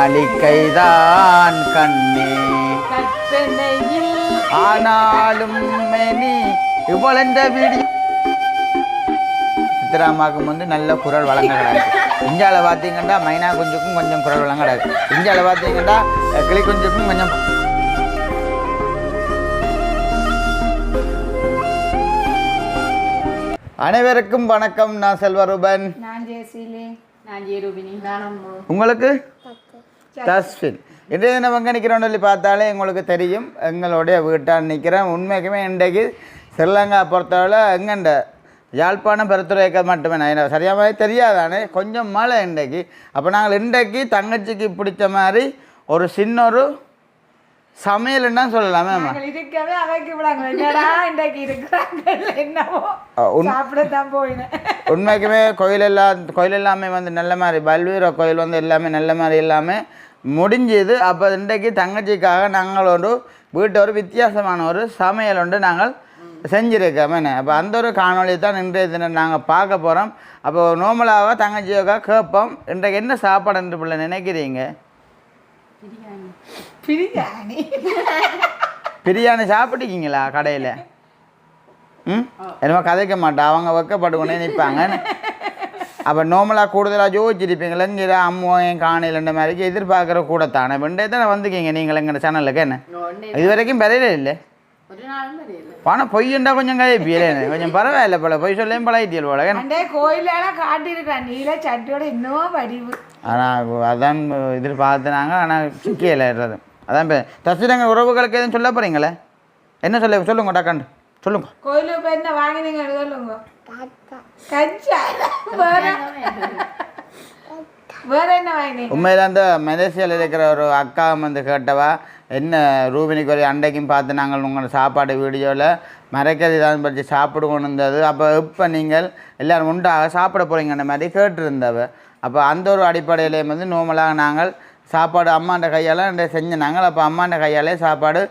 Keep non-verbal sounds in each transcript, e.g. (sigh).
அழிக்கைதான் கண்ணே. கற்பனையில் ஆனாலும் மெனி இவ்வளவு இந்த வீடியோ சித்தராமாவுக்கு வந்து நல்ல குரல் வழங்க கிடக்கு. இந்தியாவில் பார்த்தீங்கன்னா மைனா குஞ்சுக்கும் கொஞ்சம் குரல் வழங்க கிடக்கு. இந்தியாவில் பார்த்தீங்கன்னா கிளி குஞ்சுக்கும் கொஞ்சம் அனைவருக்கும் வணக்கம். நான் செல்வரூபன். நான் ஜெயசீலி. உங்களுக்கு? தஸ்வின். இன்றைய தினம் எங்கே நிற்கிறோம்னு சொல்லி பார்த்தாலே உங்களுக்கு தெரியும். எங்களுடைய வீட்டால் நிற்கிறேன் உண்மைக்குமே இன்றைக்கு ஸ்ரீலங்கா பொறுத்தவரை எங்கண்ட யாழ்ப்பாணம் பெருத்துறைக்க மட்டுமே நான் எனக்கு சரியாக தெரியாதானே? கொஞ்சம் மழை இன்றைக்கு. அப்போ நாங்கள் இன்றைக்கு தங்கச்சிக்கு பிடிச்ச மாதிரி ஒரு சின்ன ஒரு சமையல்னு சொல்லலாமே என்னடா இன்றைக்கு இருக்கிறாங்க என்னவோ. சாப்பிடத்தான் போயினேன். உண்மைக்குமே கோயில் எல்லாம் கோயில் எல்லாமே வந்து நல்ல மாதிரி பல்வீர கோயில் வந்து எல்லாமே நல்ல மாதிரி எல்லாமே முடிஞ்சது. அப்போ இன்றைக்கு தங்கச்சிக்காக நாங்கள் ஒரு வீட்டு ஒரு வித்தியாசமான ஒரு சமையல் ஒன்று நாங்கள் செஞ்சுருக்கோம் என்ன? அப்போ அந்த ஒரு காணொளி தான் இன்றைய தினம் நாங்கள் பார்க்க போகிறோம் அப்போ நோமலாக தங்கச்சியோக்கா கேட்போம் இன்றைக்கு என்ன சாப்பாடு என்று பிள்ளை நினைக்கிறீங்க? பிரியாணி. பிரியாணி சாப்பிட்டுக்கீங்களா கடையில்? ம்? என்னமோ கதைக்க மாட்டா அவங்க வைக்கப்பட்டுக்கொண்டே நிற்பாங்க அப்போ நோமலாக கூடுதலாக ஜோதிச்சிருப்பீங்களா? இங்கே அம்மோ என் காணையிலன்ற மாதிரி எதிர்பார்க்குற கூட தானே வெண்டே தானே வந்துக்கீங்க நீங்கள் எங்கள் சேனலுக்கு என்ன? இது வரைக்கும் பெறையில இல்லை. பணம் பொய்யுண்டா கொஞ்சம் கதைப்பியலே கொஞ்சம் பரவாயில்ல போல பொய் சொல்லையும் பழகிட்டியல் போல கோயிலெல்லாம் காட்டியிருக்கான் நீல சட்டியோட இன்னும் வடிவு. ஆனால் அதான் எதிர்பார்த்து நாங்கள் ஆனால் சிக்கியலைறது அதான் தஸ்வீரங்க உறவுகளுக்கு எதுவும் சொல்ல போகிறீங்களே என்ன சொல்ல சொல்லுங்க டக்காண்டு. சொல்லுங்க. கோயிலுக்கு போய் என்ன வாங்கினீங்க சொல்லுங்க. கச்சா வேற. வேற என்ன வாங்கினீங்க? உண்மையில அந்த மலேசியாவில் இருக்கிற ஒரு அக்கா வந்து கேட்டவா என்ன ரூபினிக்கு ஒரு அண்டைக்கும் பார்த்து நாங்கள் உங்கள் சாப்பாடு வீடியோவில் மறைக்கிறது தான் பற்றி சாப்பிடுவோம் இருந்தது. அப்போ இப்போ நீங்கள் எல்லோரும் உண்டாக சாப்பிட போகிறீங்கன்ற மாதிரி கேட்டிருந்தவ. அப்போ அந்த ஒரு அடிப்படையிலே வந்து நோமலாக நாங்கள் சாப்பாடு அம்மாண்ட கையால் செஞ்ச நாங்கள் அப்போ அம்மாண்ட கையாலே சாப்பாடு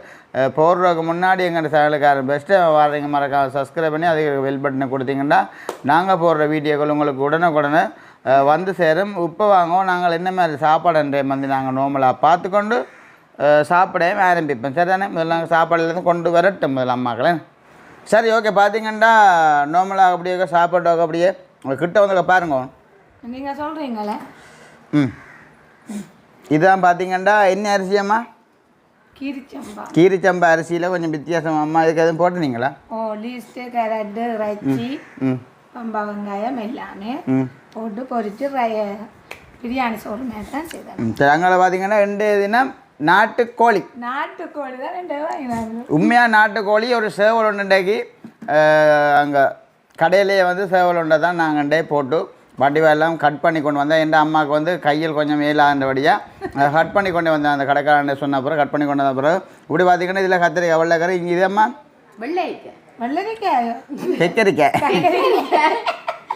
போடுறதுக்கு முன்னாடி எங்கள் சேனலுக்காரர் பெஸ்ட்டு வரீங்க மறக்காம சப்ஸ்கிரைப் பண்ணி அதுக்கு பெல் பட்டனை கொடுத்தீங்கன்னா நாங்கள் போடுற வீடியோக்கள் உங்களுக்கு உடனுக்குடனே வந்து சேரும். உப்பு வாங்குவோம். நாங்கள் என்ன மாதிரி சாப்பாடுன்றே வந்து நாங்கள் நோமலாக பார்த்துக்கொண்டு சாப்பிடவே ஆரம்பிப்போம். சரிதானே? முதல்ல நாங்கள் சாப்பாடுலேருந்து கொண்டு வரட்டும் முதல்ல அம்மாக்களே. சரி ஓகே பார்த்தீங்கன்னா நோமலாக அப்படியே சாப்பாடு அப்படியே உங்கள் கிட்ட வந்து பாருங்க. நீங்க சொல்றீங்களே? ம். இதுதான் பார்த்தீங்கன்னா என்ன அரிசியம்மா கீரிச்சம்பா. கீரிச்சம்பா அரிசியில் கொஞ்சம் வித்தியாசம் அம்மா இதுக்கு எதுவும் போட்டுனீங்களா ஓ லீஸ்ட்டு கேரட்டு இறைச்சி பம்பா வெங்காயம் எல்லாமே போட்டு பொரித்து பிரியாணி சோறு மாதிரி தான் செய்தாங்க. அங்கே பார்த்தீங்கன்னா ரெண்டு தினம் நாட்டுக்கோழி. நாட்டுக்கோழி தான் ரெண்டு உண்மையாக நாட்டுக்கோழி ஒரு சேவல் ஒன்றுண்டாக்கி அங்கே கடையிலேயே வந்து சேவல் ஒன்றை தான் நாங்கள் டே போட்டு வடிவெல்லாம் கட் பண்ணி கொண்டு வந்தேன். என் அம்மாவுக்கு வந்து கையில் கொஞ்சம் மேலாண்டபடியாக கட் பண்ணி கொண்டு வந்தேன். அந்த கடைக்காரன் சொன்ன அப்புறம் கட் பண்ணி கொண்டு வந்த பிறகு இப்படி பார்த்தீங்கன்னா இதில் கத்திரிக்காய் வெள்ளைக்கறி இங்கே இதம்மா வெள்ளரிக்காய் கெக்கரிக்காய்.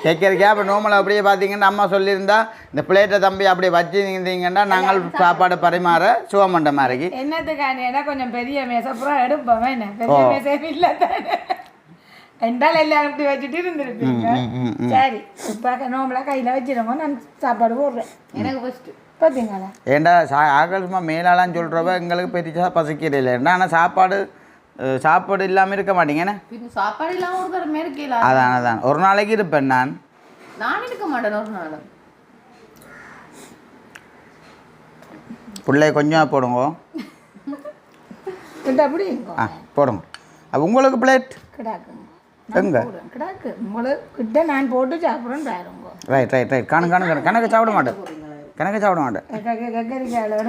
கேட்கறிக்கா அப்போ நோமலை அப்படியே பார்த்தீங்கன்னா அம்மா சொல்லியிருந்தா இந்த பிளேட்டை தம்பி அப்படியே வச்சுருந்தீங்கன்னா நாங்கள் சாப்பாடு பரிமாற சுவமண்ட மாதிரிக்கு என்னத்துக்கான கொஞ்சம் பெரிய மேசப்புறம் எடுப்போம். என்ன? பெரிய மேசே இல்லை என்றால் எல்லாரும் இப்படி வச்சுட்டு இருந்திருப்பீங்க சரி இப்போ நோம்பலா கையில் வச்சிருங்க நான் சாப்பாடு போடுறேன் எனக்கு ஃபஸ்ட்டு பார்த்தீங்களா ஏண்டா சா ஆக்கள் சும்மா மேலாலாம் சொல்கிறவ எங்களுக்கு பெருசாக பசிக்கிறது இல்லை ஏண்டா ஆனால் சாப்பாடு சாப்பாடு இல்லாமல் இருக்க மாட்டீங்கண்ணே பின்ன சாப்பாடு இல்லாம ஒரு தரம் இருக்கல அதான் அதான் ஒரு நாளைக்கு இருப்பேன் நான் நான் இருக்க மாட்டேன் ஒரு நாள் பிள்ளை கொஞ்சம் போடுங்க அப்படி ஆ போடுங்க அப்போ உங்களுக்கு பிளேட் கிடாக்குங்க எங்க? போடுறேன் கிடாக்கு. உங்களுக்கு கிட்ட நான் போட்டு சாப்பிட்றேன்னு பாருங்க ரைட் ரைட் ரைட் கணக்கு கணக்கு சாப்பிட மாட்டேன். கணக்கு சாப்பிட மாட்டேன். கக்கரிக்காயில் விட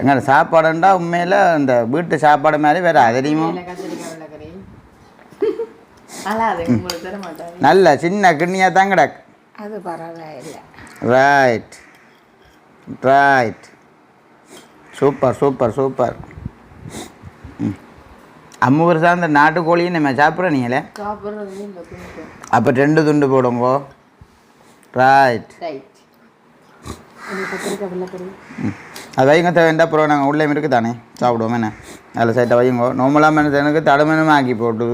எங்க சாப்பாடுண்டா உண்மையில் இந்த வீட்டு சாப்பாடு மாதிரி வேறு மாட்டாங்க நல்ல சின்ன கிண்ணியாக தான் கிடக்கு. அது பரவாயில்லை. Right right super super super ம் அம்மு வருஷம் அந்த நாட்டுக்கோழியும் நம்ம சாப்பிட்ற நீங்களே அப்போ ரெண்டு துண்டு போடுங்கோ. ரைட் அது வைங்க தேவைண்டா அப்புறம் நாங்கள் உள்ளே இருக்கு தானே? சாப்பிடுவோம் என்ன? அதில் சைட்டை வையுங்கோ. நோமலாக மனுஷனுக்கு எனக்கு ஆக்கி போட்டு.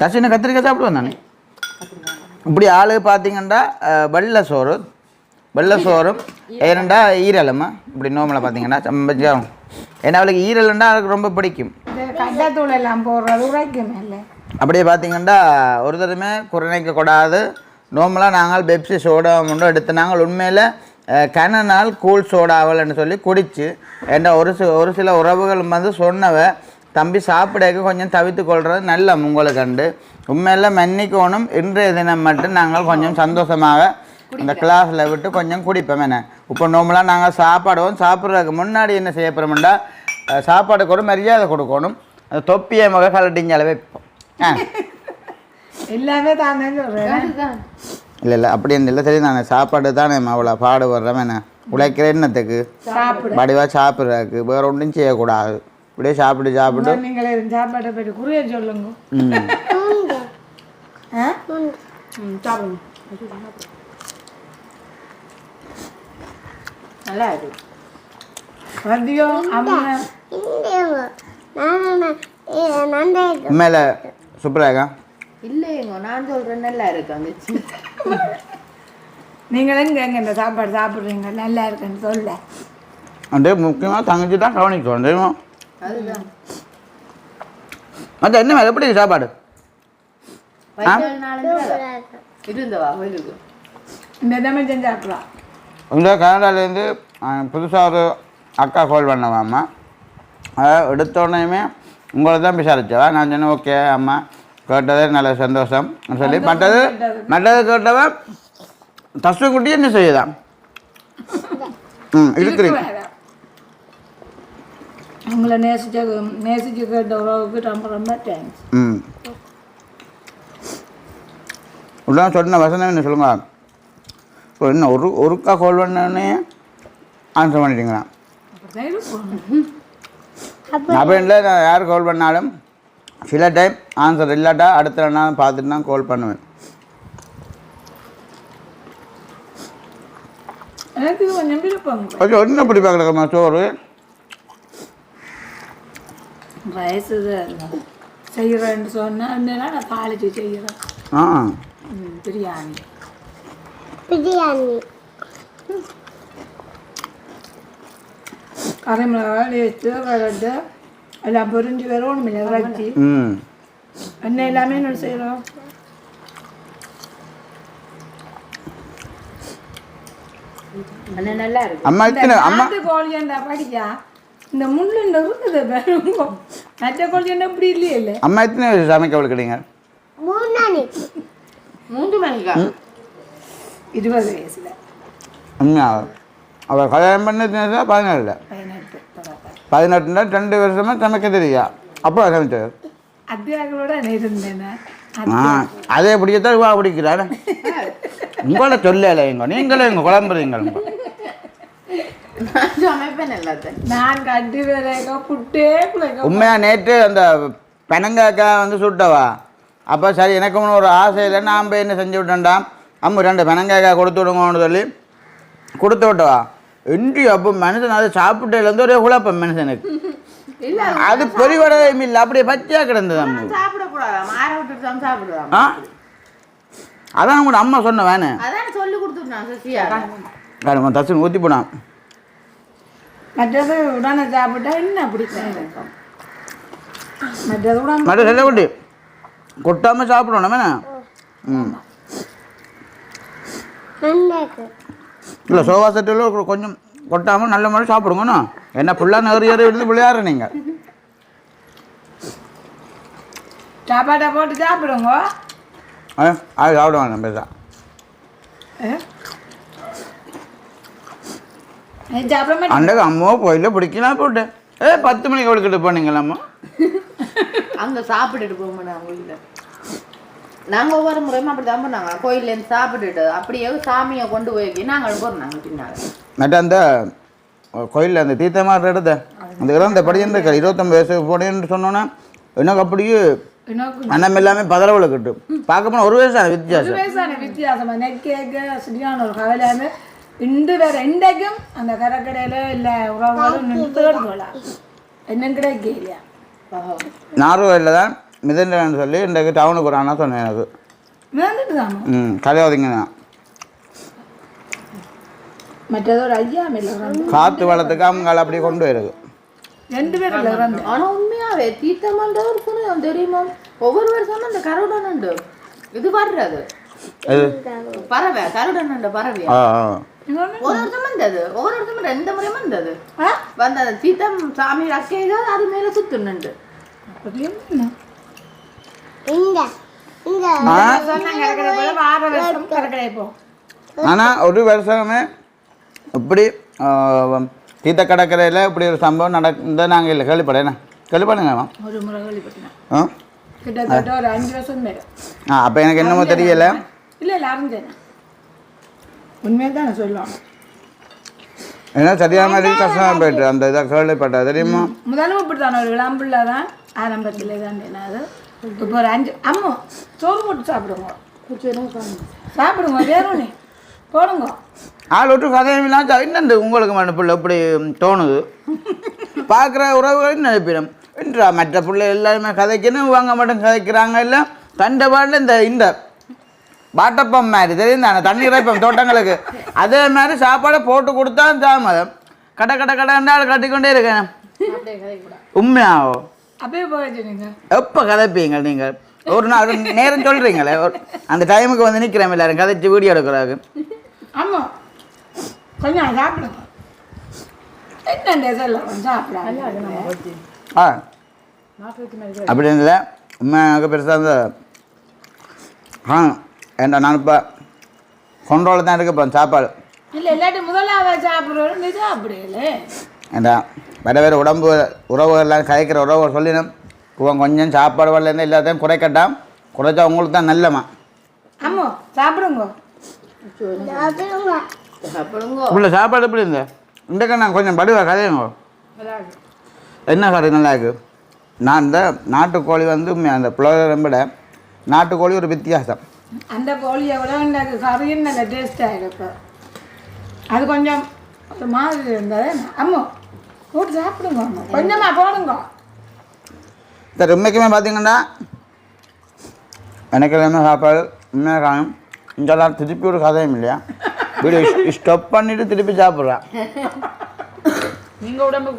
தசின கத்திரிக்காய் சாப்பிடுவேன் நான் இப்படி ஆளு பார்த்தீங்கன்னா வெள்ளை சோறு வெள்ளை சோறும் ஏனண்டா ஈரலம்மா இப்படி நோமலை பார்த்தீங்கன்னா சம்பச்சம் ஏன்னா அவளுக்கு ஈரல்ண்டா அவளுக்கு ரொம்ப பிடிக்கும். இந்த கட்டத்தூள் எல்லாம் போடுறது உரைக்கும் இல்லை. அப்படியே பார்த்தீங்கன்னா ஒரு தடவை குறைக்க கூடாது. நார்மலாக நாங்கள் பெப்சி சோடா மட்டும் எடுத்து நாங்கள் உண்மையில் கன நாள் கூல் சோடாவல்னு சொல்லி குடிச்சு ஏன்னா ஒரு சி ஒரு சில உறவுகள் வந்து சொன்னவ தம்பி சாப்பிடக்க கொஞ்சம் தவித்து கொள்வது நல்ல உங்களுக்கு கண்டு உண்மையில் மன்னிக்கணும். இன்றைய தினம் மட்டும் நாங்கள் கொஞ்சம் சந்தோஷமாக இந்த கிளாஸில் விட்டு கொஞ்சம் குடிப்போம் என்ன? இப்போ நார்மலாக நாங்கள் சாப்பாடுவோம் சாப்பிட்றதுக்கு முன்னாடி என்ன செய்ய போகிறோம்டா சாப்பாடுக்கு ஒரு மரியாதை கொடுக்கணும். அந்த தொப்பியை முக கலட்டிஞ்சால வைப்போம். ஆ. எல்லாமே தான் இல்லை இல்லை அப்படின்னு இல்லை. சரி நான் சாப்பாடு தானே அவ்வளோ பாடு வர்றேன் என்ன? உழைக்கிற எண்ணத்துக்கு சாப்பிடு. வடிவாக சாப்பிட்றதுக்கு வேற ஒன்றும் செய்யக்கூடாது. இப்படியே சாப்பிட்டு சாப்பிட்டு நீங்களே சாப்பாட்டை போயிட்டு குறிய சொல்லுங்க. ம் சாப்பிடுங்க. நல்லா இருக்கு மதியம் அம்மா மேல சூப்பராக இல்லைங்க நான் சொல்றேன் நல்லா இருக்கு அந்த நீங்களும் கேங்க இந்த சாப்பாடு சாப்பிட்றீங்க நல்லா இருக்குன்னு சொல்ல அதே முக்கியமாக தங்கச்சி தான் கவனிக்கும் அதுதான் மற்ற என்ன எப்படி சாப்பாடு இருந்தவா இந்த தமிழ் செஞ்சாக்குறா இந்த கனடாலேருந்து புதுசாக ஒரு அக்கா கால் பண்ணவாம்மா. அதை எடுத்த உடனேயுமே உங்களை தான் விசாரிச்சவா? நான் சொன்னேன் ஓகே அம்மா. கேட்டதே நல்ல சந்தோஷம். சொல்லி மற்றது மற்றது கேட்டவன் தஸ்வக்குட்டி என்ன செய்யுதான் ம் இருக்கிறீங்க உங்களை நேசிச்ச நேசிச்சு கேட்ட உறவுக்கு ரொம்ப ரொம்ப தேங்க்ஸ் ம். உள்ள சொன்ன வசனம் என்ன சொல்லுங்க? இப்போ என்ன ஒரு ஒருக்கா கால் பண்ணோடனே ஆன்சர் பண்ணிட்டீங்களா? அப்படிதான் இருக்கும் அப்போ இல்லை நான் யார் கால் பண்ணாலும் சில டைம் ஆன்சர் இல்லாட்டா அடுத்த நாள் பார்த்துட்டு தான் கால் பண்ணுவேன். கொஞ்சம் விருப்பம். கொஞ்சம் என்ன பிடி பார்க்கலக்கம்மா சோறு? வயசு செய்கிறேன்னு சொன்னால் நான் தாளிச்சு செய்கிறேன் ஆ ம், பிரியாணி. கரைமிளகாய் வச்சு வளர்த்து எல்லாம் பொரிஞ்சு வரும் ஒன்று இறச்சி ம். என்ன எல்லாமே என்ன செய்கிறோம் ஆனா நல்லா இருக்கு அம்மா அம்மா நாட்டு கோழியண்டா படிக்கா இந்த முள்ளு இருக்குது மற்ற கோழியண்டா இப்படி இல்லையே? இல்லை அம்மா எத்தனை சமைக்க வளர்க்குறீங்க? மூன்று மணிக்கா? இருபது வயசுல உண்மையா அவள் கல்யாணம் பண்ணது பதினேழு பதினெட்டு பரவாயில்ல. பதினெட்டுனா ரெண்டு வருஷமாக சமைக்க தெரியா அப்போ சமைச்சது அதே பிடிக்கத்தான் இவா பிடிக்கிறாரு உங்களை சொல்லலை எங்க நீங்களே எங்க குழம்புறீங்க நான் சமைப்பேன் எல்லாத்தையும் நான் கட்டி வேலைக்கா புட்டே பிள்ளைங்க உண்மையா நேற்று அந்த பெனங்காக்கா வந்து சுட்டவா அப்போ சரி எனக்கு ஒரு ஆசை இல்லை நான் போய் என்ன செஞ்சு விட்டேன்டா அம்மா ரெண்டு பெனங்காக்கா கொடுத்து விடுங்கன்னு சொல்லி கொடுத்து விட்டவா? இன்றி அப்போ மனுஷன் அதை சாப்பிட்டதுலேருந்து ஒரே குழப்பம் மனுஷனுக்கு. அது பொறிவடையும் இல்லை அப்படியே பச்சையாக கிடந்தது அம்மா. ஆ? அதான் உங்களோட அம்மா சொன்ன வேணு. காரணம் தச்சு ஊற்றி போனான். மற்றது உடனே சாப்பிட்டா என்ன பிடிக்கும்? மற்றது கூட மற்ற கொட்டாமல் சாப்பிடணும் என்ன ம். இல்லை சோஃபா செட்டில் கொஞ்சம் கொட்டாமல் நல்ல மாதிரி சாப்பிடுங்கண்ணா என்ன? ஃபுல்லாக நெறி ஏறி விழுந்து விளையாடுற நீங்கள் சாப்பாட்டை போட்டு சாப்பிடுங்க. ஆ அது சாப்பிடுவாங்க நம்ம மாட்டேன் அண்டக்கு அம்மாவோ போயில பிடிக்கலாம் போட்டு. ஏ பத்து மணிக்கு கொடுக்கிட்டு போனீங்களா அம்மா அங்க சாப்பிட்டுட்டு போவோம் நாங்க கோயில நாங்க ஒவ்வொரு முறையும் அப்படிதான் பண்ணாங்க. கோயில்ல இருந்து சாப்பிட்டுட்டு அப்படியே சாமியை கொண்டு போய் நாங்கள் போறோம். நாங்க பின்னால. மற்ற அந்த கோயிலில் அந்த தீர்த்தமாக எடுத்த அந்த இறந்த படி இந்த இருபத்தொம்பது வயசு போனேன்னு சொன்னோன்னா எனக்கு அப்படியே அண்ணம் எல்லாமே பதறவுல கட்டு. பார்க்க போனால் ஒரு வயசு ஒரு வித்தியாசம் வயசான வித்தியாசமா. நெக்கேக்க சரியான ஒரு கவலைன்னு இன்று வேற இன்றைக்கும் அந்த கரக்கடையில இல்லை உறவுகளும் நின்று என்னன்னு கிடைக்க இல்லையா நார்வேலில் தான் மிதண்டன்னு சொல்லி இன்றைக்கு டவுனுக்கு ஒரு அண்ணா சொன்னேன் எனக்கு ம் கலையாதீங்க தான் காற்று வளத்துக்கு அவங்க அப்படி கொண்டு வருது ரெண்டு பேரும் ஆனா உண்மையாவே தீர்த்தமான்ற ஒரு புனிதம் தெரியுமா? ஒவ்வொரு வருஷமும் இந்த கருடன் உண்டு இது வர்றது அது? பறவை கருடன் உண்டு பறவை ஒரு வருஷம் வந்தது ஒவ்வொரு வருஷமும் ரெண்டு முறையும் வந்தது. ஆ? வந்த அந்த தீர்த்தம் சாமி அக்கைகள் அது மேல சுத்துனுண்டு. ஆனால் ஒரு வருஷமே இப்படி தீத்த கடற்கரையில் இப்படி ஒரு சம்பவம் நடந்த நாங்கள் இல்லை கேள்விப்படேண்ணா கேள்விப்படுங்கம்மா ஒரு முறை கேள்விப்பட்டேன் ஆ? கிட்டத்தட்ட ஒரு அஞ்சு வருஷம் மேல. ஆ அப்போ எனக்கு என்னமோ தெரியல. இல்ல இல்ல அறிஞ்சேன். உண்மையை தானே சொல்லுவாங்க. ஏன்னா சரியான மாதிரி கஷ்டமாக போயிட்டு அந்த இதை கேள்விப்பட்டா தெரியுமா? முதலும் இப்படி தானே ஒரு விளாம்புள்ள தான் ஆரம்பத்தில் தான் அது இப்போ ஒரு அஞ்சு அம்மா சோறு போட்டு சாப்பிடுங்க. சாப்பிடுங்க வேறும் போடுங்க. ஆள் விட்டு கதையெல்லாம் என்னண்டு உங்களுக்கு மனப்பிள்ள இப்படி தோணுது? பார்க்குற உறவுகள் நினைப்பிடும் என்றா மற்ற பிள்ளை எல்லாருமே கதைக்கணும் இவங்க மட்டும் கதைக்கிறாங்க இல்லை? தண்டை பாட்டில் இந்த இந்த வாட்டப்பம் மாதிரி தெரியும் தானே தண்ணி இறைப்பம் தோட்டங்களுக்கு. அதே மாதிரி சாப்பாடை போட்டு கொடுத்தா தாமதம் கடை கடை கடைண்டால் கட்டிக்கொண்டே இருக்கேன் உண்மையாவோ? எப்போ கதைப்பீங்க நீங்கள்? ஒரு நாள் ஒரு நேரம் சொல்கிறீங்களே அந்த டைமுக்கு வந்து நிற்கிறேன் எல்லாரும் கதைச்சு வீடியோ எடுக்கிறாங்க. ஆமா. கொஞ்சம் சாப்பிடுங்க. ஆ. அப்படி இல்லை உண்மையாக பெருசாக இந்த ஆ ஏண்டா நான் இப்போ கொண்டோல தான் இருக்க போகிறேன் சாப்பாடு. இல்லை இல்லாட்டி முதலாவது சாப்பிடுறோம் சாப்பிடல ஏண்டா வேறு வேறு உடம்பு உறவுகள்லாம் கதைக்கிற உறவுகள் சொல்லிடும் இவன் கொஞ்சம் சாப்பாடு வரலேருந்து எல்லாத்தையும் குறைக்கட்டாம் குறைச்சா உங்களுக்கு தான் நல்லம்மா. ஆமா சாப்பிடுங்க. சாப்பிடுங்க. உள்ள சாப்பாடு எப்படி இருந்த? இன்றைக்கு நான் கொஞ்சம் படுவா கதையுங்க என்ன கதை நல்லா இருக்கு? நான் இந்த நாட்டுக்கோழி வந்து அந்த புலவரை விட நாட்டுக்கோழி ஒரு வித்தியாசம். அந்த கோழியை விட எனக்கு கறியும் நல்ல டேஸ்டாக இருக்கும் அது கொஞ்சம் ஒரு மாதிரி இருந்தது. அம்மா போட்டு சாப்பிடுங்க. அம்மா கொஞ்சமா போடுங்க. இந்த உண்மைக்குமே பார்த்தீங்கன்னா எனக்கு என்ன சாப்பாடு உண்மையாக காணும். இங்கெல்லாம் திருப்பி ஒரு கதையும் இல்லையா? வீடியோ ஸ்டாப் (laughs) பண்ணிட்டு திருப்பி சாப்பிட்றான் நீங்க உடம்பு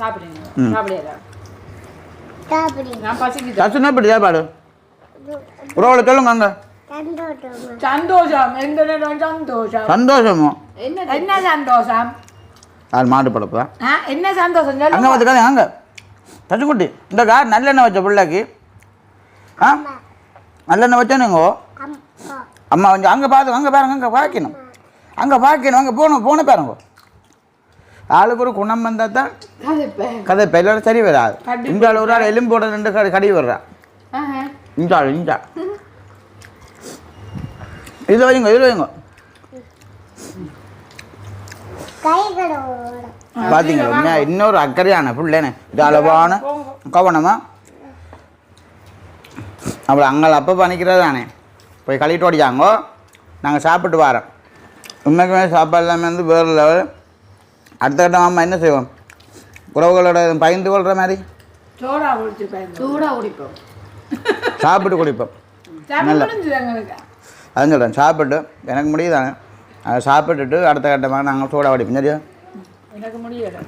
சாப்பிடுங்க. பசிக்குது. சச்சுனா இப்படி சாப்பாடு? உறவுல சொல்லுங்க அங்க. சந்தோஷம்? சந்தோஷம். சந்தோஷமோ. என்ன என்ன சந்தோஷம்? அது மாடு பழப்பா. ஆ என்ன சந்தோஷம் அங்கே சொல்லுங்க வந்து கதை அங்கே. தச்சுக்குட்டி இந்த கார் நல்லெண்ணெய் வச்ச பிள்ளைக்கு. ஆ? நல்லெண்ணெய் வச்சேனுங்கோ அம்மா கொஞ்சம் அங்கே பார்த்து அங்கே பாருங்க அங்கே பார்க்கணும் அங்கே பார்க்கணும் அங்கே போகணும் போன பாருங்க. ஆளுக்கு ஒரு குணம் வந்தால் தான் கதை பெல்லோட சரி வராது. இந்த ஆள் ஒரு ஆள் எலும்போட ரெண்டு கடி கடி வர்றா. இந்த ஆள் இந்த இதில் வைங்க இதில் வைங்க. பார்த்தீங்களா உண்மையா? இன்னொரு அக்கறையான பிள்ளைன்னு இது அளவான கவனமா. அப்படி அங்கே அப்போ பண்ணிக்கிறது தானே போய் கழிட்டு ஓடிச்சாங்கோ. நாங்கள் சாப்பிட்டு வரோம். உண்மைக்குமே சாப்பாடு எல்லாமே வந்து வேறு லெவல் அடுத்த கட்டம் அம்மா என்ன செய்வோம்? உறவுகளோட பயந்து கொள்கிற மாதிரி? சாப்பிட்டு குடிப்போம். சாப்பிட்டு முடிஞ்சது எங்களுக்கு. அதான் சொல்கிறேன் சாப்பிட்டு எனக்கு முடியுதானே? அதை சாப்பிட்டுட்டு அடுத்த கட்டமாக நாங்கள் சூடாக வடிப்போம். சரியா எனக்கு முடியல.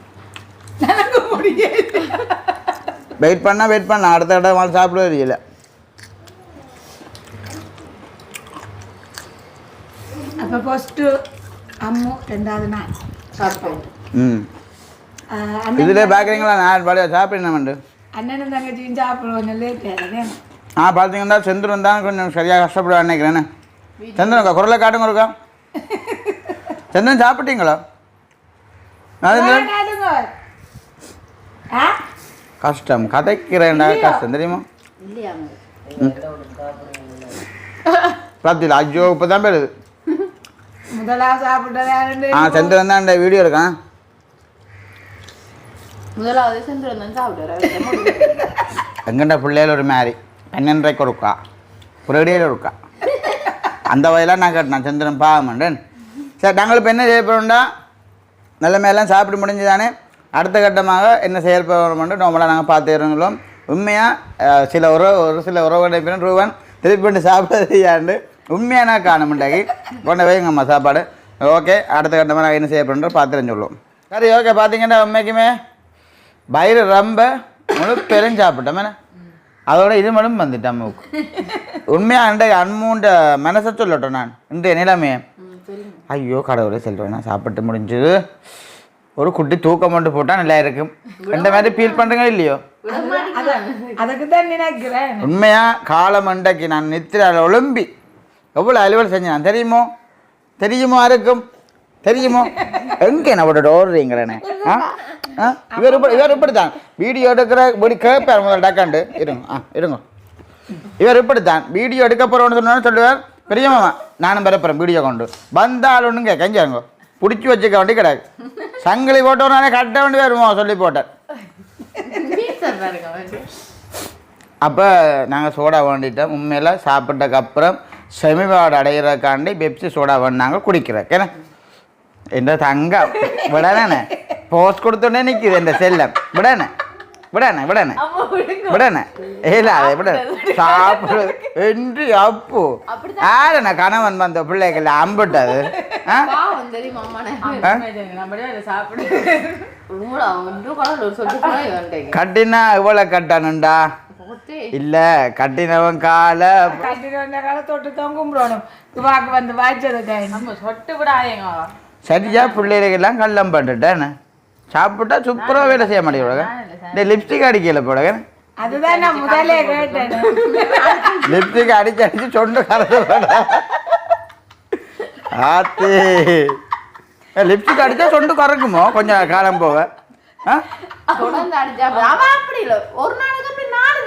எனக்கு வெயிட் பண்ணால் வெயிட் பண்ணலாம் அடுத்த கட்டமாக சாப்பிடவே தெரியல. அப்போ ஃபஸ்ட்டு அம்மு ரெண்டாவது நான் சாப்பிட்டோம் ம். இதிலே பார்க்குறீங்களா நான் பழைய சாப்பிடணுமெண்டு அண்ணனும் தங்கச்சியும் சாப்பிடுவோம் லேட் ஆகுது ஆ பார்த்தீங்கன்னா செந்துரம் தான் கொஞ்சம் சரியாக கஷ்டப்படுவேன் நினைக்கிறேன்னு சந்திரன் குரலை காட்டுங்க இருக்கா சந்திரன் சாப்பிட்டீங்களா? கஷ்டம். கதைக்கிறேன்டா கஷ்டம். தெரியுமா? பார்த்தீங்களா ஐயோ இப்போ தான் யாருண்டு? ஆ சந்திரன் தான் இந்த வீடியோ இருக்கான் முதலாவது சென்று சாப்பிடுறாரு எங்கண்ட பிள்ளைகள் ஒரு மாதிரி. பன்னெண்டரைக்கு ஒருக்கா. புரடியில் ஒருக்கா. அந்த வயலாக நான் கேட்டேன் சந்திரன் பாவமண்டன் சரி நாங்கள் இப்போ என்ன செய்ய போகிறோம்டா நல்ல சாப்பிட்டு முடிஞ்சுதானே? அடுத்த கட்டமாக என்ன செயல்படுறோம்னு நம்மளாம் நாங்கள் பார்த்துருங்களோம் உண்மையாக சில உறவு ஒரு சில உறவு பின் ரூபன் திருப்பி கொண்டு சாப்பிட உண்மையாக நான் காண மாட்டாக்கி கொண்டு வைங்கம்மா சாப்பாடு. ஓகே அடுத்த கட்டமாக நான் என்ன செய்ய பண்ணுறோம் பார்த்துட்டு சொல்லுவோம் சரி ஓகே பார்த்தீங்கன்னா உண்மைக்குமே. பயிறு ரொம்ப முழு பெரும் சாப்பிட்டோம் என்ன? அதோட இது மட்டும் வந்துட்டேன் அம்மாவுக்கு உண்மையாக அண்டைய அன்மூண்ட மனசை சொல்லட்டும் நான்? இன்றைய நிலைமையை? ஐயோ கடவுளே செல்வேன் நான் சாப்பிட்டு முடிஞ்சது ஒரு குட்டி தூக்கம் மட்டும் போட்டால் நல்லா இருக்கும். இந்த மாதிரி ஃபீல் பண்ணுறீங்க இல்லையோ? அதுக்கு தான் நினைக்கிறேன். உண்மையாக காலம் அண்டைக்கு நான் நித்திரால ஒழும்பி. எவ்வளோ அலுவல் செஞ்சேன் தெரியுமோ? தெரியுமோ யாருக்கும் தெரியுமோ? எங்கே என்ன விட்டு ஓடுறீங்களே ஆ ஆ? இவர் இப்படி இவர் இப்படித்தான். வீடியோ எடுக்கிற இப்படி கேட்பார் முதல்ல டக்காண்டு இருங்க. ஆ இருங்க. இவர் இப்படித்தான். வீடியோ எடுக்க போகிறோன்னு சொன்னாலும் சொல்லுவார். பெரிய மாமா நானும் பெறப்புறேன் வீடியோ கொண்டு வந்தால் ஒன்றுங்க கஞ்சாங்க பிடிச்சி வச்சுக்க வேண்டி கிடையாது சங்கிலி போட்டவனாலே கட்ட வேண்டி வருவோம் சொல்லி போட்டேன் அப்போ நாங்கள் சோடா வேண்டிட்டோம் உண்மையில் சாப்பிட்டதுக்கு அப்புறம் செமிபாடு அடையிறதுக்காண்டி பெப்சி சோடா வேணாங்க குடிக்கிறேன் ஏன்னா இந்த தங்கம். விடனே போஸ்ட் கொடுத்தோடனே நிற்கிது இந்த செல்லம் விடனே விடனே விடனே விடனே இல்ல அதை விட சாப்பிடுறது என்று அப்பு யாருண்ணே கணவன் வந்த பிள்ளைகள் அம்பிட்டது கட்டினா இவ்வளோ கட்டணுண்டா இல்லை கட்டினவன் காலை கட்டிட்டு வந்த கால தொட்டு தான் கும்பிடணும் துவாக்கு வந்து வாய்ச்சதுக்காய் நம்ம சொட்டு விடாதேங்க சரியா பிள்ளைகளுக்கெல்லாம் கள்ளம் பண்ணிட்டேன் சாப்பிட்டா சூப்பராக வேலை செய்ய மாட்டேங்கிறாங்க இந்த லிப்ஸ்டிக் அடிக்கல போடுங்க அதுதான் நான் முதலே கேட்டேன். லிப்ஸ்டிக் அடிச்சு அடிச்சு சொண்டு கலந்து ஆத்து. லிப்ஸ்டிக் அடிச்சா சொண்டு கறக்குமோ? கொஞ்சம் காலம் போக. ஆ? தொடர்ந்து அடிச்சா அப்ப- அவன் அப்படி இல்ல. ஒரு நாளைக்கு அப்படி நாலு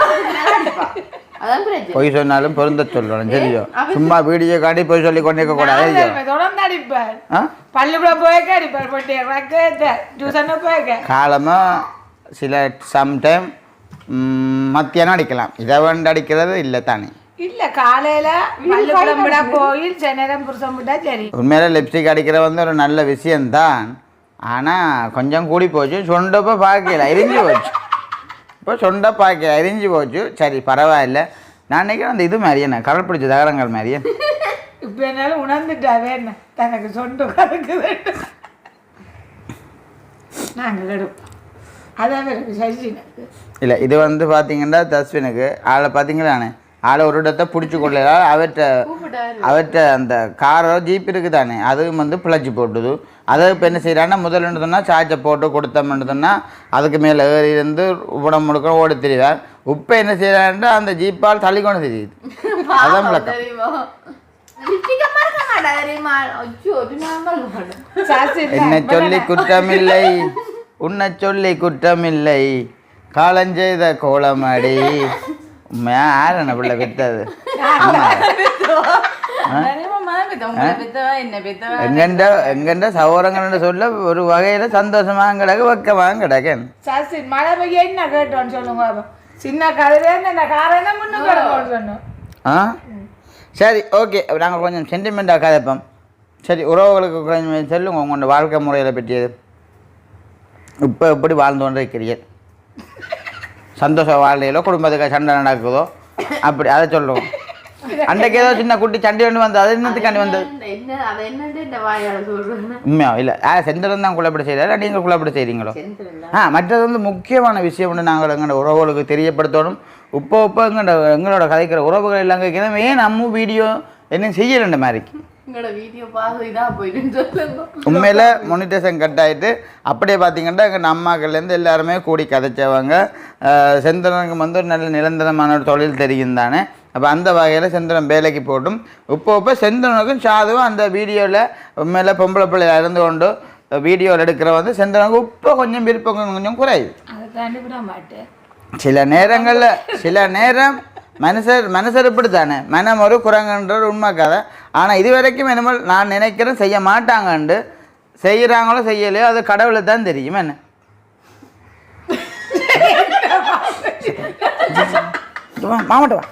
பொய் சொன்னாலும் பொருந்த சொல்லணும் சரியோ சும்மா வீடியோ காட்டி பொய் சொல்லி கொண்டிருக்க கூடாது ஐயோ தொடர்ந்து அடிப்பார் ஆ? பள்ளிக்கூடம் போய்க்க அடிப்பார் பொட்டி ரக்க டியூஷனும் போய்க்க. காலமாக சில சம்டைம் மத்தியானம் அடிக்கலாம். இதை வேண்டு அடிக்கிறது இல்லை தானே. இல்ல காலையில பள்ளிக்கூடம் விட கோயில் சென்னையிடம் புருஷன் விட்டா சரி. உண்மையில லிப்ஸ்டிக் அடிக்கிற வந்து ஒரு நல்ல விஷயம்தான். ஆனால் கொஞ்சம் கூடி போச்சு சொண்டப்போ பார்க்கல எரிஞ்சு போச்சு. இப்போ சொண்டை பார்க்கல எரிஞ்சு போச்சு. சரி பரவாயில்ல. நான் நினைக்கிறேன் அந்த இது மாதிரியே நான் கடல் பிடிச்ச தகரங்கள் மாதிரியே இப்ப என்னாலும் உணர்ந்துட்டாவே என்ன? தனக்கு சொண்டு கறக்குது. நாங்கள் எடுப்போம் அதான் சசினுக்கு. இல்லை இது வந்து பார்த்தீங்கன்னா தஸ்வினுக்கு. ஆளை பார்த்தீங்களானே ஆளை ஒரு இடத்த பிடிச்சி கொள்ளல. அவர்கிட்ட கூப்பிட்டாரு. அவர்கிட்ட அந்த காரோ ஜீப் இருக்குது தானே அதுவும் வந்து பிழைச்சி போட்டுது. அதை இப்போ என்ன செய்கிறான்னா முதல்ல சொன்னால் சார்ஜை போட்டு கொடுத்தோம்னு சொன்னால் அதுக்கு மேலே ஏறி இருந்து உடம்பு முழுக்க ஓடி தெரிவார். இப்போ என்ன செய்கிறான்னா அந்த ஜீப்பால் தள்ளி கொண்டு தெரியுது. (laughs) அதான் சாசி என்னை சொல்லி குற்றமில்லை. உன்னை சொல்லி குற்றமில்லை. காலஞ்செய்த கோலமடி. யார் என்ன பிள்ளை பெத்தவா? எங்கண்ட சகோதரங்கள்னு சொல்ல ஒரு வகையில் சந்தோஷமாக கிடக்கு வெக்கமாக கிடக்கேன். சாசி மழை பெய்ய என்ன கேட்டோன்னு சொல்லுங்க அப்ப. சின்ன கதையில இந்த காரணம் தான் முன்னுக்கு கிடக்கும்னு சொன்னோம். ஆ? சரி ஓகே. நாங்கள் கொஞ்சம் சென்டிமெண்ட்டாக கதைப்போம். சரி உறவுகளுக்கு கொஞ்சம் சொல்லுங்க உங்களோட வாழ்க்கை முறைகளை பற்றியது. இப்போ எப்படி வாழ்ந்து கொண்டு இருக்கிறீர்கள் சந்தோஷ வாழ்க்கையிலோ குடும்பத்துக்கு சண்டை நடக்குதோ அப்படி அதை சொல்லுவோம். (laughs) அன்றைக்கு ஏதோ சின்ன குட்டி சண்டை ஒன்று வந்தது அது என்னத்துக்காண்டி வந்தது? உண்மையா? இல்லை ஆ செந்திரன் தான் குழப்படி செய்கிறாரா நீங்கள் குழப்படி செய்கிறீங்களோ ஆ மற்றது வந்து முக்கியமான விஷயம் ஒன்று நாங்கள் எங்களோட உறவுகளுக்கு தெரியப்படுத்தணும். இப்போ இப்போ எங்களோட எங்களோட கதைக்கிற உறவுகள் எல்லாம் கேட்கணும் ஏன் நம்ம வீடியோ என்ன செய்யல மாதிரிக்கு? உண்மையில் மொனிட்டேஷன் கட் ஆகிட்டு அப்படியே பார்த்தீங்கன்னா எங்கள் அம்மாக்கள்லேருந்து எல்லாருமே கூடி கதைச்சவங்க. செந்திரனுக்கு வந்து ஒரு நல்ல நிரந்தரமான ஒரு தொழில் தெரியும் தானே? அப்போ அந்த வகையில் செந்திரன் வேலைக்கு போட்டும். இப்போ இப்போ செந்திரனுக்கும் சாதுவும் அந்த வீடியோவில் உண்மையில் பொம்பளை பிள்ளையா இருந்து கொண்டு வீடியோவில் எடுக்கிற வந்து செந்திரனுக்கு இப்போ கொஞ்சம் விருப்பம் கொஞ்சம் குறையுது சில நேரங்களில் சில நேரம் மனுஷர் மனுஷர் இப்படி தானே மனம் ஒரு குரங்குன்ற ஒரு உண்மை கதை ஆனால் இது வரைக்கும் என்னமோ நான் நினைக்கிறேன் செய்ய மாட்டாங்கண்டு. செய்கிறாங்களோ செய்யலையோ அது கடவுளை தான் தெரியும். என்ன? மாமாட்ட வா.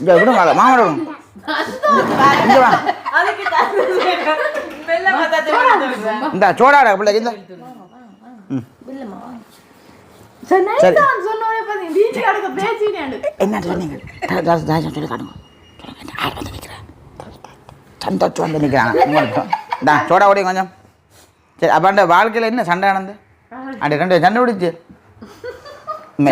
இங்கே விடுங்க அதை மாமாட்ட இங்கே வா. இந்த சோடாடா பிள்ளைக்கு இந்த. என்ன சொன்னீங்க சொல்லி காட்டுங்க. வந்து சந்தோஷம் வந்து உங்களுக்கு சோடா ஓடி கொஞ்சம். சரி அப்போ அந்த வாழ்க்கையில் என்ன சண்டை ஆனந்து அப்படி ரெண்டு சண்டை பிடிச்சு அந்த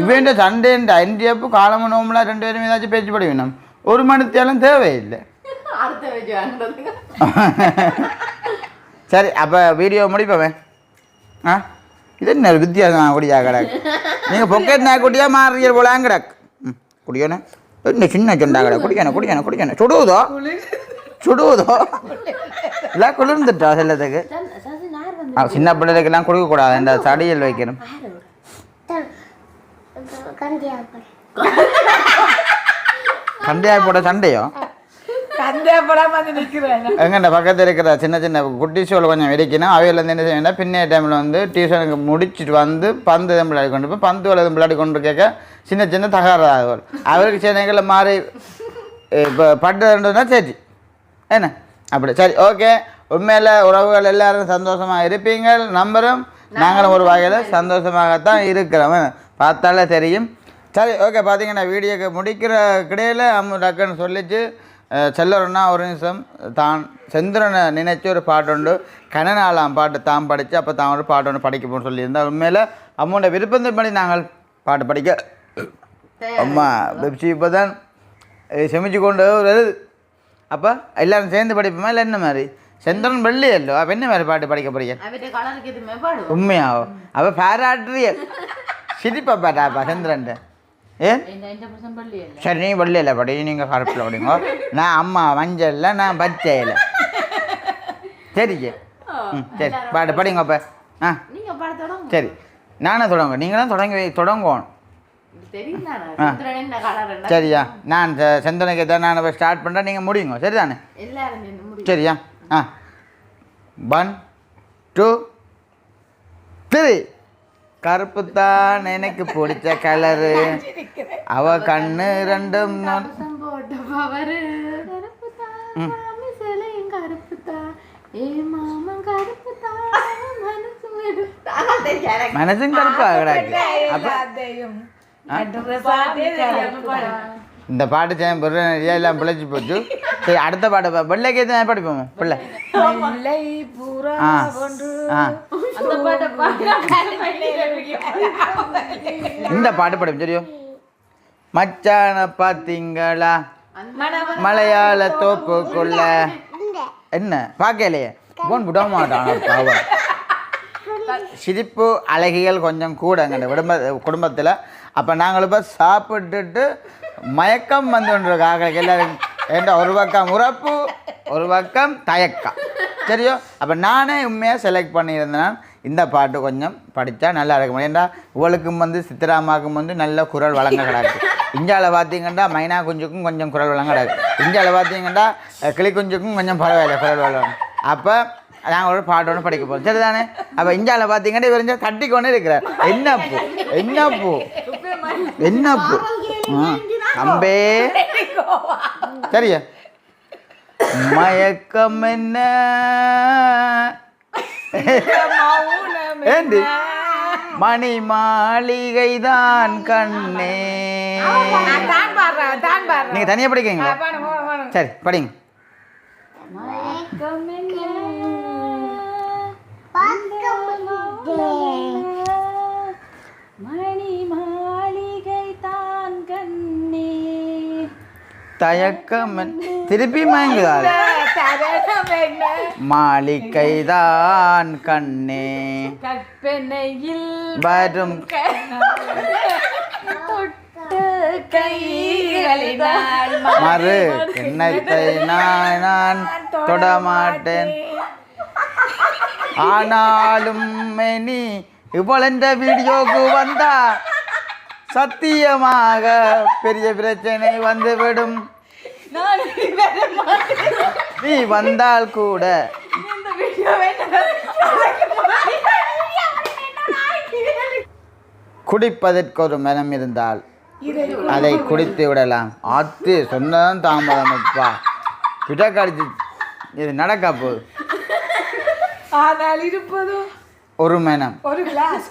இவன் சண்டே அண்டியப்பு காலம நோம்பலாம் ரெண்டு பேரும் ஏதாச்சும் பேச்சு படி வேணும் ஒரு மணித்தேலும் தேவையில்லை. (laughs) சரி அப்போ வீடியோ முடிப்போமே ஆ? இது என்ன வித்தியாசம் குடியா கிடக்கு? நீங்கள் பொக்கெட் நான் குடியா மாறியல் போல கிடக்கு. ம் குடிக்கணும் என்ன சின்ன சொண்டா கிடக்கு? குடிக்கணும் குடிக்கணும் குடிக்கணும் சுடுவதோ சுடுவதோ இல்லை குளிர்ந்துட்டா செல்லத்துக்கு? சின்ன பிள்ளைகளுக்கெல்லாம் கொடுக்கக்கூடாது. இந்த சடியில் வைக்கணும். சண்டையாக போட சண்டையோ? எங்கண்ட பக்கத்தில் இருக்கிற சின்ன சின்ன குட்டி சோல் கொஞ்சம் வெடிக்கணும். அவையிலேருந்து என்ன செய்யணும் பின்னே டைமில் வந்து டியூஷனுக்கு முடிச்சுட்டு வந்து பந்து தான் விளையாடி கொண்டு போய் பந்து விளையாடி விளையாடி கொண்டு கேட்க சின்ன சின்ன தகராறு அவருக்கு சின்னங்களை மாறி இப்போ பட்டதுன்றதுனா சரி. என்ன? அப்படி. சரி ஓகே. உண்மையில் உறவுகள் எல்லாரும் சந்தோஷமாக இருப்பீங்க. நம்பரும் நாங்களும் ஒரு வகையில் சந்தோஷமாகத்தான் இருக்கிறோம். பார்த்தாலே தெரியும். சரி ஓகே. பார்த்தீங்கன்னா வீடியோக்கு முடிக்கிற கிடையில அம்மு டக்குன்னு சொல்லிச்சு. அஹ், செல்லறன்னா ஒரு நிமிஷம். தான் செந்திரனை நினைச்சு ஒரு பாட்டு உண்டு கனநாளாம் பாட்டு தான் படித்து அப்போ தான் ஒரு பாட்டு ஒன்று படிக்க போகணும்னு சொல்லியிருந்தா. உண்மையில் அம்மோட விருப்பத்தின்படி நாங்கள் பாட்டு படிக்க அம்மா பெப்சி இப்போ தான் செமிச்சு கொண்டு வருது அப்போ எல்லாரும் சேர்ந்து படிப்போமா இல்லை என்ன மாதிரி? செந்திரன் வெள்ளி அல்லோ அப்போ என்ன மாதிரி பாட்டு படிக்க போறீங்க? உண்மையாவோ? அவ பாராட்டுறியல். சிரிப்பா பாட்டாப்பா சந்திரன் ஏன் சரி நீ வெள்ளையில் படி நீங்கள் கருப்பில் படிங்க. நான் அம்மா மஞ்சள்ல நான் பச்சையில். சரிங்க ம் சரி பாட்டு படிங்க அப்போ. ஆ. சரி நானே தொடங்க நீங்களும் தொடங்கி தொடங்கணும் சரியா நான் செந்தனைக்கு தான் நான் ஸ்டார்ட் பண்ணுறேன் நீங்கள் முடியுங்க. சரிதானே? சரியா? ஆ. ஒன் டூ த்ரீ கருப்பு தான் எனக்கு பிடிச்ச கலரு. அவ கண்ணு ரெண்டும் மனசும் கருப்பா கிடக்கு இந்த பாட்டு சேம் நிறைய எல்லாம் பிழைச்சி போச்சு? சரி அடுத்த பாட்டு பிள்ளைக்கு எதுவும் படிப்போம். பிள்ளை ஆ. ஆ. அந்த பாட்டை பாடினா இந்த பாட்டு படிப்போம் தெரியும் மச்சான பார்த்தீங்களா மலையாள தோப்புக்குள்ள. என்ன? பார்க்கலையே. போன் விட மாட்டான் பாவம். சிரிப்பு அழகிகள் கொஞ்சம் கூட எங்கள் குடும்ப குடும்பத்தில். அப்போ நாங்கள் இப்போ சாப்பிட்டுட்டு மயக்கம் வந்து கொண்டிருக்காங்க. எல்லாரும் ஏண்டா ஒரு பக்கம் உறப்பு ஒரு பக்கம் தயக்கம். சரியோ? அப்போ நானே உண்மையாக செலக்ட் பண்ணியிருந்தேன். இந்த பாட்டு கொஞ்சம் படித்தா நல்லா இருக்கும். ஏண்டா? இவளுக்கும் வந்து சித்திராமாக்கும் வந்து நல்ல குரல் வழங்க கிடக்கு. இந்தியாவில் பார்த்தீங்கன்னா மைனா குஞ்சுக்கும் கொஞ்சம் குரல் வழங்க கிடக்கு. இந்தியாவில் பார்த்தீங்கன்னா அஹ், கிளி குஞ்சுக்கும் கொஞ்சம் பரவாயில்ல குரல் வழங்க. அப்போ நாங்கள் ஒரு பாட்டு ஒன்று படிக்க போகிறோம் சரிதானே? அப்போ இந்தியாவில் பார்த்தீங்கன்னா இவர் தட்டி கொண்டே இருக்கிறார். என்ன பூ? என்ன பூ? என்ன பூ? ஆ, அம்பே. சரியா? மயக்கம் என்ன? மௌனம் ஏண்டி? மணி மாளிகை தான் கண்ணே. நான் தான் பாடுறேன் தான் பாடுறேன் நீங்கள் தனியாக படிக்கிறீங்களா சரி படிங்க மணி தயக்கம் திருப்பி மயங்குதா தரகம் என்ன மாளிகை தான் கண்ணே. கற்பனையில் வரும். மறு எண்ணத்தை நான் நான் தொடமாட்டேன். ஆனாலும் நீ இவ்வளந்த வீடியோக்கு வந்தா சத்தியமாக பெரிய பிரச்சனை வந்துவிடும். நீ வந்தால் கூட. குடிப்பதற்கு ஒரு மனம் இருந்தால் அதை குடித்து விடலாம். ஆத்து சொன்னதான் தாமதம் அப்பா. பிட்ட கடிச்சு இது நடக்க போகுது ஆனால் இருப்பதும் ஒரு மனம். ஒரு கிளாஸ்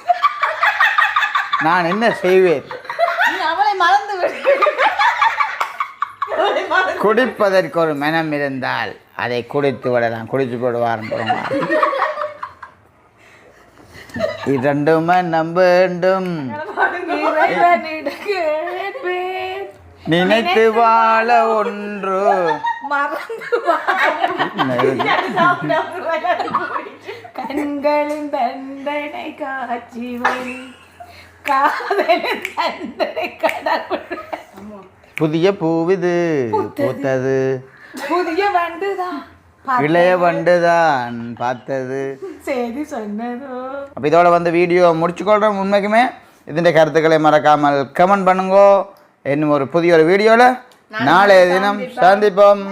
நான் என்ன செய்வேன்? அவளை மறந்து குடிப்பதற்கு ஒரு மனம் இருந்தால் அதை குடித்து விடலாம். குடித்து போடுவார் இரண்டும் மனம் வேண்டும். நினைத்து வாழ ஒன்று. கண்களின் தண்டனை காட்சி வழி காதலின் தண்டனை கடவுள் புதிய பூவிது பூத்தது புதிய வண்டுதான் இளைய வண்டுதான் பார்த்தது செய்தி சொன்னதோ அப்போ இதோட வந்து வீடியோ முடிச்சுக்கொள்கிறோம் உண்மைக்குமே ഇതിൻ്റെ கருத்துக்களை மறக்காமல் கமெண்ட் பண்ணுங்கோ இன்னும் ஒரு புதிய ஒரு வீடியோவில் நாளைய தினம் சந்திப்போம்